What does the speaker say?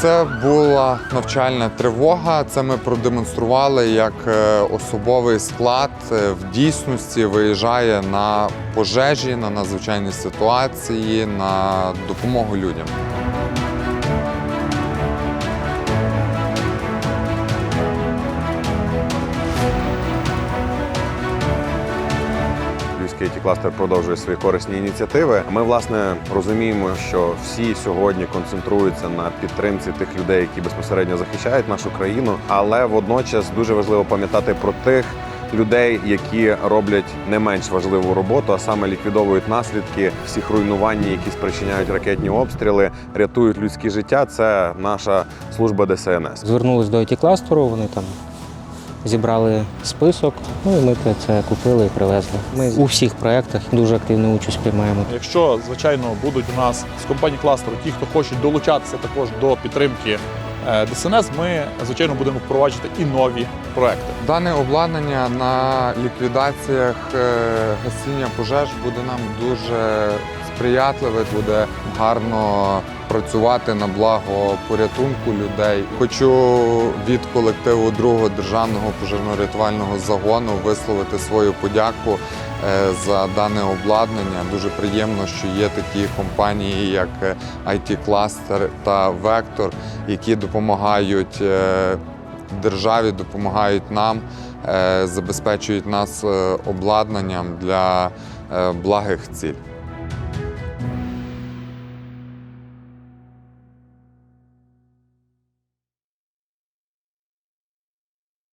Це була навчальна тривога. Це ми продемонстрували, як е, особовий склад е, в дійсності виїжджає на пожежі, на надзвичайні ситуації, на допомогу людям. It кластер продовжує свої корисні ініціативи. Ми власне розуміємо, що всі сьогодні концентруються на підтримці тих людей, які безпосередньо захищають нашу країну. Але водночас дуже важливо пам'ятати про тих людей, які роблять не менш важливу роботу, а саме ліквідовують наслідки всіх руйнувань, які спричиняють ракетні обстріли, рятують людські життя. Це наша служба ДСНС. Звернулись до it кластеру вони там зібрали список, ну і ми це- купили і привезли. Ми у всіх проєктах дуже активну участь приймаємо. Якщо, звичайно, будуть у нас з компанії кластеру ті, хто хочуть долучатися також до підтримки е, ДСНС, ми звичайно будемо впроваджувати і нові проекти. Дане обладнання на ліквідаціях е, гасіння пожеж буде нам дуже сприятливе, буде гарно працювати на благо порятунку людей. Хочу від колективу другого державного пожежно-рятувального загону висловити свою подяку е, за дане обладнання. Дуже приємно, що є такі компанії, як е, IT Cluster та Vector, які допомагають е, державі, допомагають нам, забезпечують нас обладнанням для благих ціль.